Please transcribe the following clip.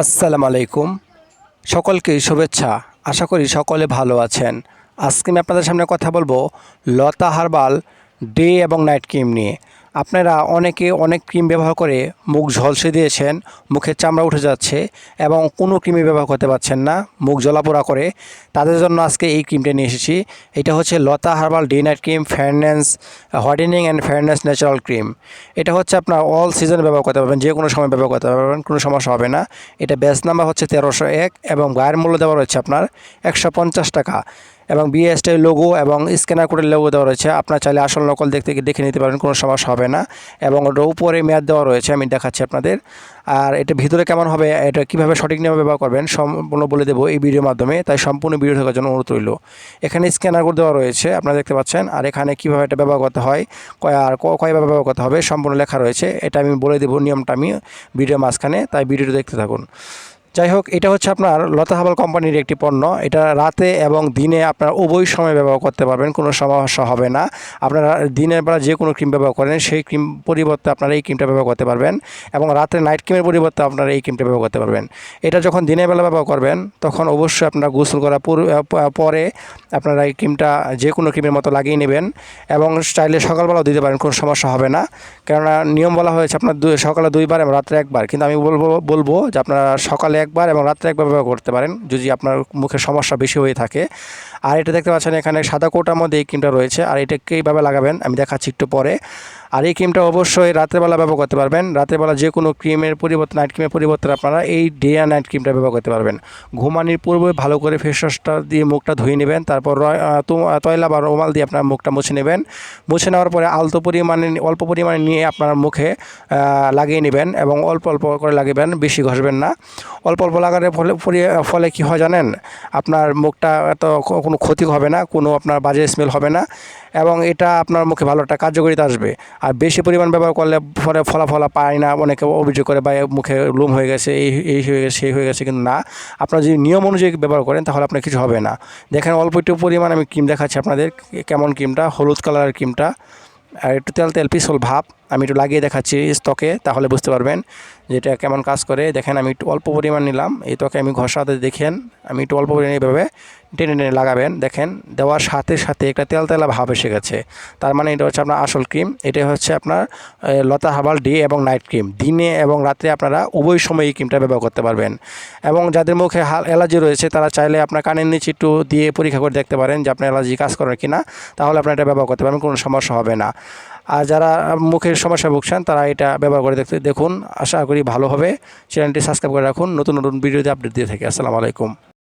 আসসালামু আলাইকুম। সকলকে শুভেচ্ছা। আশা করি সকলে ভালো আছেন। আজকে আমি আপনাদের সামনে কথা বলব লতা হার্বাল ডে এবং নাইট ক্রিম নিয়ে। আপনারা অনেকে অনেক ক্রিম ব্যবহার করে মুখ ঝলসে দিয়েছেন, মুখের চামড়া উঠে যাচ্ছে এবং কোনো ক্রিমই ব্যবহার করতে পারছেন না, মুখ জ্বলাপোড়া করে। তাদের জন্য আজকে এই ক্রিমটা নিয়ে এসেছি। এটা হচ্ছে Lata herbal day night cream fairness whitening and fairness natural cream. এটা হচ্ছে আপনার অল সিজনে ব্যবহার করতে পারবেন যে কোনো সময় ব্যবহার করতে পারবেন, কোনো সমস্যা হবে না। এটা ব্যাচ নাম্বার হচ্ছে তেরোশো এক এবং গায়ের মূল্য দেওয়া রয়েছে আপনার একশো পঞ্চাশ টাকা। এবং বিএসটির লোগো এবং স্ক্যানার কোডের লোগো দেওয়া রয়েছে। আপনার চাইলে আসল নকল দেখতে দেখে নিতে পারেন, কোনো সমস্যা হবে না। এবং ওটার উপরে মেয়াদ দেওয়া রয়েছে, আমি দেখাচ্ছি আপনাদের। আর এটা ভিতরে কেমন হবে, এটা কীভাবে সঠিক নিয়মে ব্যবহার করবেন, সম্পূর্ণ বলে দেবো এই ভিডিওর মাধ্যমে। তাই সম্পূর্ণ ভিডিও থাকার জন্য অনুরোধ রইল। এখানে স্ক্যানার কোড দেওয়া রয়েছে, আপনারা দেখতে পাচ্ছেন। আর এখানে কীভাবে এটা ব্যবহার করতে হয় আর কয়ভাবে ব্যবহার করতে হবে, সম্পূর্ণ লেখা রয়েছে। এটা আমি বলে দেবো, নিয়মটা আমি ভিডিও মাঝখানে, তাই ভিডিওটা দেখতে থাকুন। যাই হোক, এটা হচ্ছে আপনার লতা হাবাল কোম্পানির একটি পণ্য। এটা রাতে এবং দিনে আপনার উভয় সময় ব্যবহার করতে পারবেন, কোনো সমস্যা হবে না। আপনারা দিনের বেলা যে কোনো ক্রিম ব্যবহার করেন, সেই ক্রিম পরিবর্তে আপনারা এই ক্রিমটা ব্যবহার করতে পারবেন এবং রাতে নাইট ক্রিমের পরিবর্তে আপনারা এই ক্রিমটা ব্যবহার করতে পারবেন। এটা যখন দিনের বেলা ব্যবহার করবেন, তখন অবশ্যই আপনারা গোসল করার পরে আপনারা এই ক্রিমটা যে কোনো ক্রিমের মতো লাগিয়ে নেবেন এবং চাইলে সকালবেলাও দিতে পারেন, কোনো সমস্যা হবে না। কেননা নিয়ম বলা হয়েছে আপনার সকালে দুইবার এবং রাত্রে একবার। কিন্তু আমি বলব বলব যে আপনারা সকালে একবার এবং রাত্রে একবার ব্যবহার করতে পারেন যদি আপনার মুখে সমস্যা বেশি হয়ে থাকে। আর এটা দেখতে পাচ্ছেন এখানে সাদা কোটার মধ্যে এই ক্রিমটা রয়েছে। আর এটা কীভাবে লাগাবেন আমি দেখাচ্ছি একটু পরে। আর এই ক্রিমটা অবশ্যই রাত্রেবেলা ব্যবহার করতে পারবেন। রাত্রেবেলা যে কোনো ক্রিমের পরিবর্তে নাইট ক্রিমের পরিবর্তে আপনারা এই ডে আর নাইট ক্রিমটা ব্যবহার করতে পারবেন। ঘুমানির পূর্বে ভালো করে ফেস ওয়াশটা দিয়ে মুখটা ধুয়ে নেবেন, তারপর তয়লা বা রুমাল দিয়ে আপনার মুখটা মুছে নেবেন। মুছে নেওয়ার পরে আলতো পরিমাণে, অল্প পরিমাণে নিয়ে আপনার মুখে লাগিয়ে নেবেন এবং অল্প অল্প করে লাগাবেন, বেশি ঘষবেন না। অল্প অল্প লাগানোর ফলে ফলে কী হয় জানেন? আপনার মুখটা এত কোনো ক্ষতি হবে না, কোনো আপনার বাজে স্মেল হবে না। এবং এটা আপনার মুখে ভালো একটা কার্যকরিতা আসবে। আর বেশি পরিমাণ ব্যবহার করলে পরে ফলাফল পায় না, অনেকে অভিযোগ করে বা মুখে লুম হয়ে গেছে, এই এই হয়ে গেছে, সেই হয়ে গেছে। কিন্তু না, আপনার যদি নিয়ম অনুযায়ী ব্যবহার করেন, তাহলে আপনার কিছু হবে না। দেখেন, অল্প একটু পরিমাণ আমি ক্রিম দেখাচ্ছি আপনাদের কেমন ক্রিমটা? হলুদ কালারের ক্রিমটা, আর একটু তেল তেল, পিসল ভাব। আমি একটু লাগিয়ে দেখাচ্ছি ত্বকে তাহলে বুঝতে পারবেন যে এটা কেমন কাজ করে। দেখেন আমি একটু অল্প পরিমাণ নিলাম, এই ত্বকে আমি ঘষাতে দেখেন, আমি একটু অল্প পরিমাণ এইভাবে টেনে টেনে লাগাবেন। দেখেন, দেওয়ার সাথে সাথে একটা তেল তেলা ভাব এসে গেছে। তার মানে এটা হচ্ছে আপনার আসল ক্রিম এটা হচ্ছে আপনার লতা হাবাল ডে এবং নাইট ক্রিম। দিনে এবং রাত্রে আপনারা উভয় সময় এই ক্রিমটা ব্যবহার করতে পারবেন। এবং যাদের মুখে হাল, অ্যালার্জি রয়েছে, তারা চাইলে আপনার কানের নিচে একটু দিয়ে পরীক্ষা করে দেখতে পারেন যে আপনার অ্যালার্জি কাজ করে কিনা, তাহলে আপনার এটা ব্যবহার করতে পারবেন, কোনো সমস্যা হবে না। আর যারা মুখের সমস্যা ভুগছেন, তারা এটা ব্যবহার করে দেখতে দেখুন। আশা করি ভালো হবে। চ্যানেলটি সাবস্ক্রাইব করে রাখুন। নতুন নতুন ভিডিওতে আপডেট দিয়ে থাকি। আসসালামু আলাইকুম।